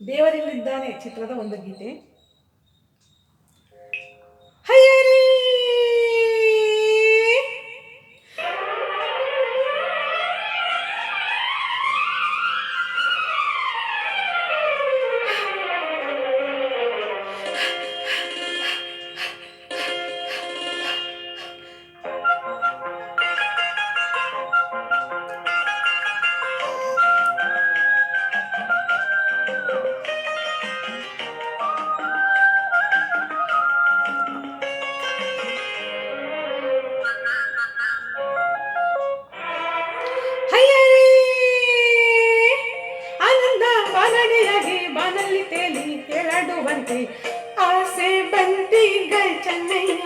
ದೇವರಿಲ್ಲಿದ್ದಾನೆ ಚಿತ್ರದ ಒಂದು ಗೀತೆ. ಹಯ್ಯರಿ ಬಾನಡಿಯಾಗಿ ಬಾನಲ್ಲಿ ತೇಲಿ ಕೆಳಡುವಂತೆ ಆಸೆ ಬಂದೀಗ ಚೆನ್ನಯ್ಯ.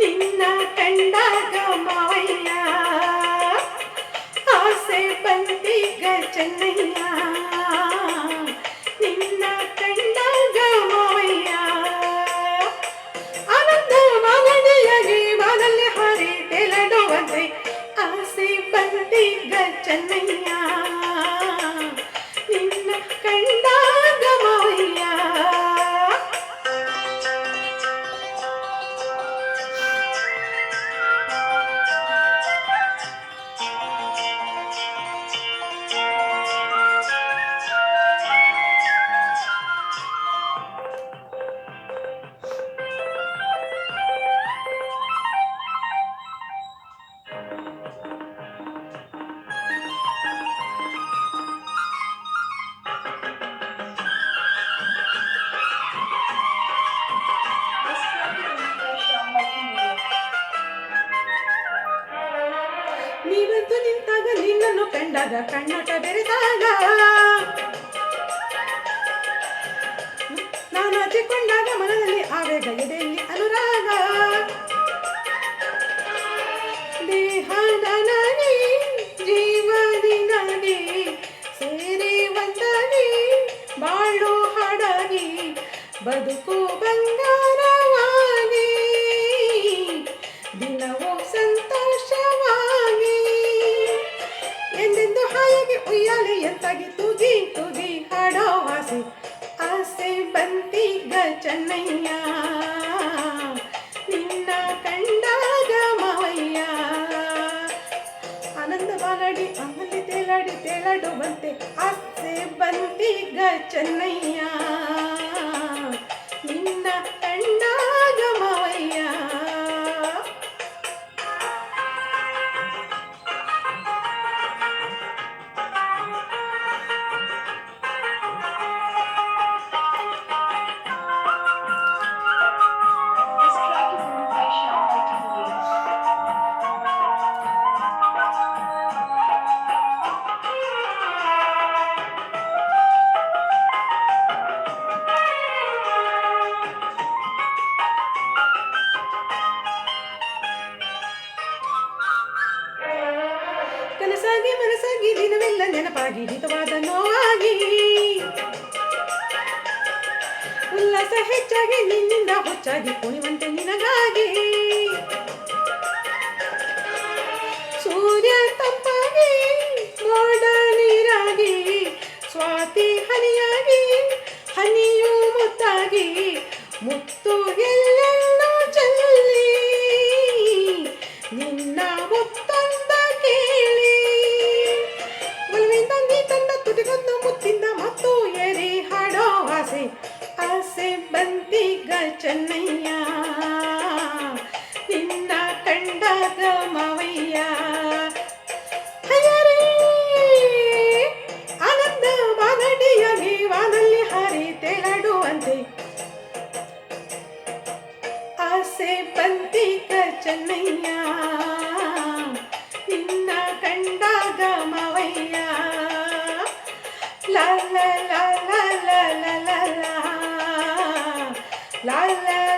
ನಿನ್ನ ಕಂಡಾಗ ಮಾವಯ್ಯ. ಆಸೆ ಬಂದೀಗ ಚೆನ್ನಯ್ಯ. ನಿನ್ನ ಕಂಡಾಗ ಬಂದಿದ್ದ ಚೆನ್ನಯ್ಯ ನಿನ್ನ ಕಂಡ ನೀವಂತೂ ನಿಂತಾಗ, ನಿನ್ನನ್ನು ಕಂಡಾಗ, ಕಣ್ಣಾಟ ಬೆರೆದಾಗ ನಾನು ಹಚ್ಚಿಕೊಂಡಾಗ ಮನದಲ್ಲಿ ಆವೇಗ ಇದೆ ಅನುರಾಗ. ದೇಹ ನನಗೆ ಜೀವನಿ ನನಗೆ ಸೇರಿ ಬಾಳು ಹಾಡಾಗಿ ಬದುಕು ಆಸೆ ಆಸೆ ಬಂತೀಗ ಚೆನ್ನಯ್ಯ ನಿನ್ನ ಕಂಡಾಗ ಮಾವಯ್ಯ ಆನಂದ ಬಾಲಾಡಿ ಆಮೇಲೆ ತೇಲಾಡಿ ತೇಲಾಡುವಂತೆ ಆಸೆ ಬಂತೀಗ ಚೆನ್ನಯ್ಯ ಕನಸಾಗಿ ಮನಸ್ಸಾಗಿ ದಿನವೆಲ್ಲ ನೆನಪಾಗಿ, ಹಿತವಾದ ನೋವಾಗಿ. ಉಲ್ಲಾಸ ಹೆಚ್ಚಾಗಿ ನಿನ್ನಿಂದ ಹೊಚ್ಚಾಗಿ, ಕುಣಿವಂತೆ ನಿನಗಾಗಿ. ಸೂರ್ಯ ತಂಪಾಗಿ ಮೋಡ ನೀರಾಗಿ, ಸ್ವಾತಿ ಹನಿಯಾಗಿ, ಹನಿಯು ಮುತ್ತಾಗಿ, ಮುತ್ತುಗೆ ಚೆನ್ನಯ್ಯ, ನಿನ್ನ ಕಂಡಾಗ ಮಾವಯ್ಯ ಆನಂದ ಬಾಲಡಿಯಾಗಿ ವಾದಲ್ಲಿ ಹಾರಿ ತೇಲಾಡುವಂತೆ. ಆಸೆ ಬಂತಿಕ ಚೆನ್ನಯ್ಯ, ನಿನ್ನ ಕಂಡಾಗ ಮಾವಯ್ಯ la la la la la la la la la